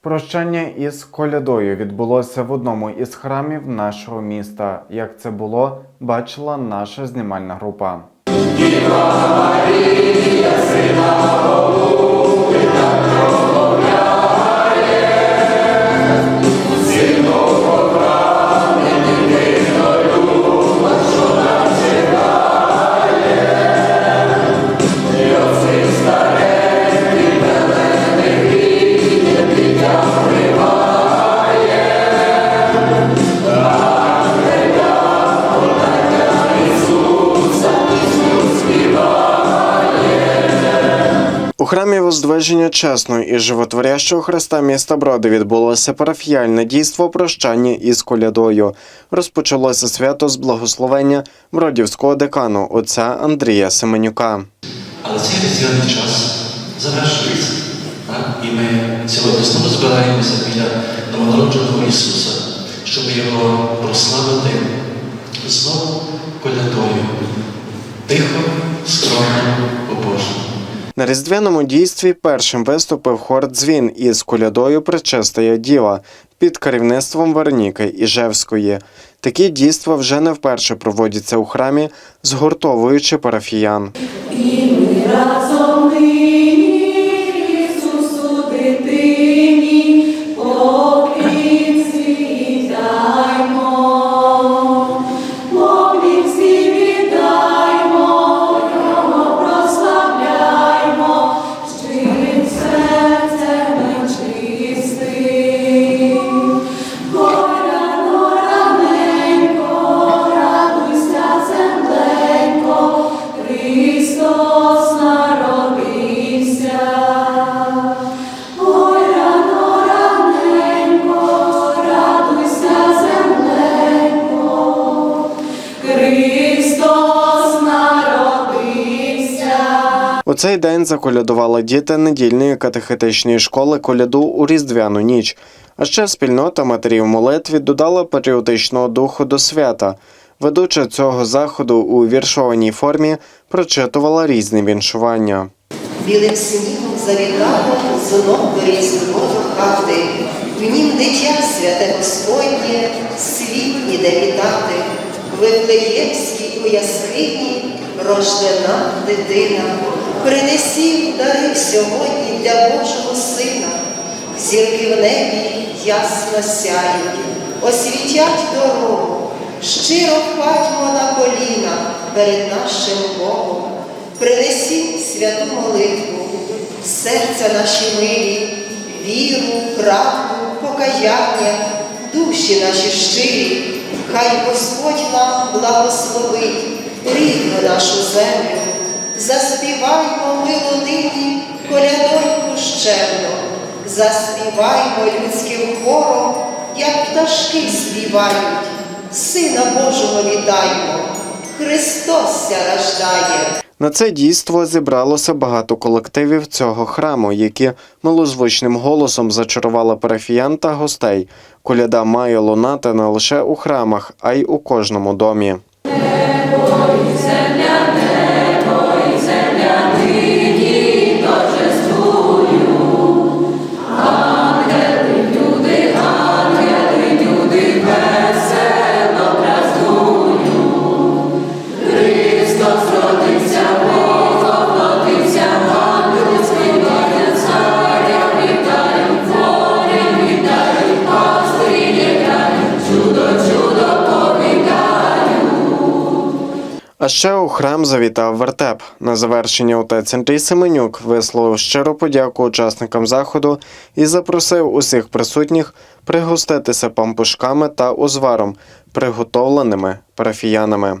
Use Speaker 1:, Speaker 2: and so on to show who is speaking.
Speaker 1: Прощання із колядою відбулося в одному із храмів нашого міста. Як це було, бачила наша знімальна група. У храмі Воздвиження чесного і животворящого Христа міста Броди відбулося парафіяльне дійство прощання із колядою. Розпочалося свято з благословення бродівського декану отця Андрія Семенюка.
Speaker 2: Але цей різдвяний час завершується. І ми сьогодні знову збираємося біля новонародженого Ісуса, щоб його прославити знову колядою, тихо, скромно.
Speaker 1: На різдвяному дійстві першим виступив хор дзвін із колядою Пречистая Діва під керівництвом Вероніки Іжевської. Такі дійства вже не вперше проводяться у храмі, згуртовуючи парафіян. Цей день заколядували діти недільної катехетичної школи коляду у Різдвяну ніч. А ще спільнота матерів молитві додала патріотичного духу до свята. Ведуча цього заходу у віршованій формі прочитувала різні віншування.
Speaker 3: Білим снігом завітало знов до різдво до хати, в нім дитя святе Господнє, світ іде вітати, Вифлеємській у яскині рождена дитина, принесів дари сьогодні для Божого Сина, зірки в небі ясно сяють, освітять дорогу, щиро хватьмо на коліна перед нашим Богом. Принесіть святу молитву, серця наші милі, віру, правду, покаяння, душі наші щирі, хай Господь нам благословить рідну нашу землю. Заспіваймо ми нині колядоньку щедро, заспіваймо людським хором, як пташки співають, Сина Божого вітаймо, Христос рождає.
Speaker 1: На це дійство зібралося багато колективів цього храму, які милозвучним голосом зачарували парафіян та гостей. Коляда має лунати не лише у храмах, а й у кожному домі. А ще у храм завітав вертеп. На завершення отець Андрій Семенюк висловив щиру подяку учасникам заходу і запросив усіх присутніх пригоститися пампушками та узваром, приготовленими парафіянами.